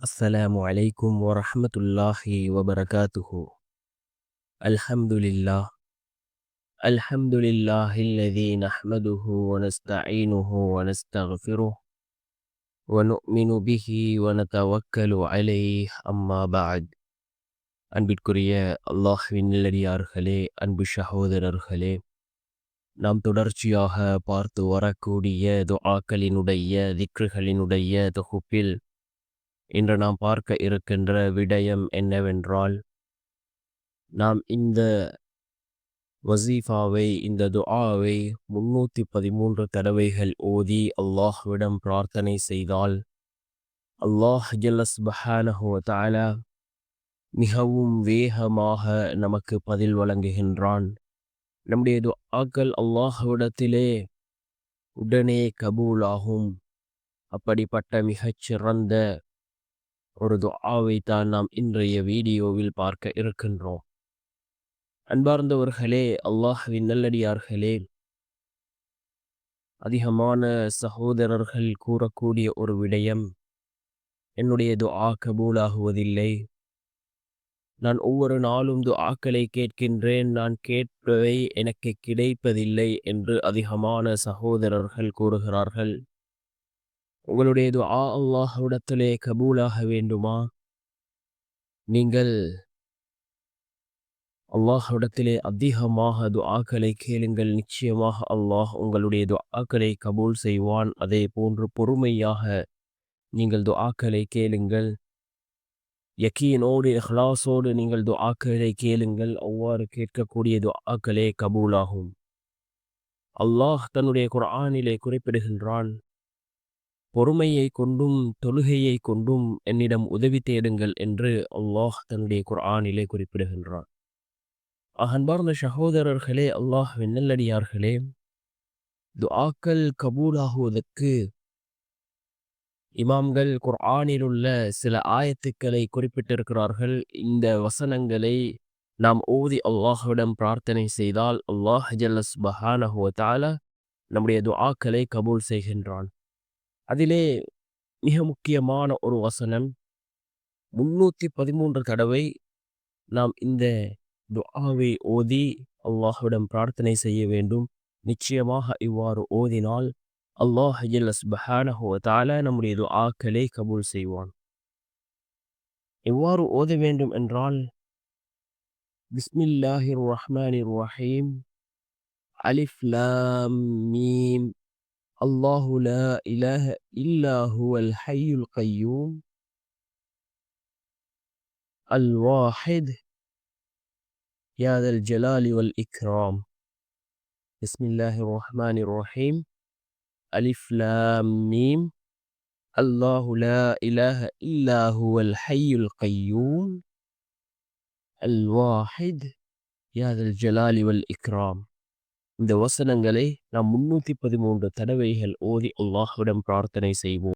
السلام عليكم ورحمة الله وبركاته الحمد لله الحمد لله الذي نحمده ونستعينه ونستغفره ونؤمن به ونتوكل عليه أما بعد அன்பிற்குரிய அல்லாஹ்வின் நல்லடியார்களே அன்பு சகோதரர்களே நாம் தொடர்ச்சியாக பார்த்து வரக்கூடிய துஆக்களினுடைய திக்ருகளினுடைய தொகுப்பில் இன்று நாம் பார்க்க இருக்கின்ற விடயம் என்னவென்றால் நாம் இந்த வசீஃபாவை இந்த துஆவை முன்னூற்றி பதிமூன்று தடவைகள் ஓதி அல்லாஹ்விடம் பிரார்த்தனை செய்தால் அல்லாஹ் ஜல்லஸ்பஹானஹு தஆலா மிகவும் வேகமாக நமக்கு பதில் வழங்குகின்றான். நம்முடைய துஆக்கள் அல்லாஹ்விடத்திலே உடனே கபூலாகும். அப்படிப்பட்ட மிகச்சிறந்த ஒரு துஆவை தான் நாம் இன்றைய வீடியோவில் பார்க்க இருக்கின்றோம். அன்பார்ந்தவர்களே அல்லாஹ்வின் நல்லடியார்களே அதிகமான சகோதரர்கள் கூறக்கூடிய ஒரு விடயம் என்னுடைய துஆ கபூலாகுவதில்லை. நான் ஒவ்வொரு நாளும் துஆக்களை கேட்கின்றேன் நான் கேட்பவை எனக்கு கிடைப்பதில்லை என்று அதிகமான சகோதரர்கள் கூறுகிறார்கள். உங்களுடைய துஆ அல்லாஹ்விடத்திலே கபூலாக வேண்டுமா? நீங்கள் அல்லாஹ்விடத்திலே அதிகமாக துஆக்களை கேளுங்கள். நிச்சயமாக அல்லாஹ் உங்களுடைய துஆக்களை கபூல் செய்வான். அதே போன்று பொறுமையாக நீங்கள் துஆக்களை கேளுங்கள். யக்கீனோடு இஹ்லாஸோடு நீங்கள் துஆக்களை கேளுங்கள். அவ்வாறு கேட்கக்கூடிய துஆக்களே கபூலாகும். அல்லாஹ் தன்னுடைய குர்ஆனிலே குறிப்பிடுகின்றான் பொறுமையை கொண்டும் தொழுகையை கொண்டும் என்னிடம் உதவி தேடுங்கள் என்று அல்லாஹ் தன்னுடைய குர்ஆனிலே குறிப்பிடுகின்றான். அன்பார்ந்த சகோதரர்களே அல்லாஹ் வெண்ணல்லடியார்களே துஆக்கள் கபூலாகுவதற்கு இமாம்கள் குர்ஆனில் உள்ள சில ஆயத்துக்களை குறிப்பிட்டிருக்கிறார்கள். இந்த வசனங்களை நாம் ஓதி அல்லாஹுவிடம் பிரார்த்தனை செய்தால் அல்லாஹ் ஜல்லஸ் பஹானஹுவத்தால நம்முடைய துஆக்களை கபூல் செய்கின்றான். அதிலே மிக முக்கியமான ஒரு வசனம். முன்னூற்றி பதிமூன்று தடவை நாம் இந்த துஆவை ஓதி அல்லாஹ்விடம் பிரார்த்தனை செய்ய வேண்டும். நிச்சயமாக இவ்வாறு ஓதினால் அல்லாஹ் ஜல்லஸ்பஹானஹுவ நம்முடைய துஆக்களை கபூல் செய்வான். எவ்வாறு ஓத வேண்டும் என்றால் பிஸ்மில்லாஹிர் ரஹ்மானிர் ரஹீம். அலிஃப்லாம் மீம். الله لا إله إلا هو الحي القيوم الواحد. يا ذا الجلال والإكرام. بسم الله الرحمن الرحيم. ألف لام ميم. الله لا إله إلا هو الحي القيوم الواحد. يا ذا الجلال والإكرام. இந்த வசனங்களை நாம் முன்னூற்றி பதிமூன்று தடவைகள் ஓதி அல்லாஹ்விடம் பிரார்த்தனை செய்வோம்.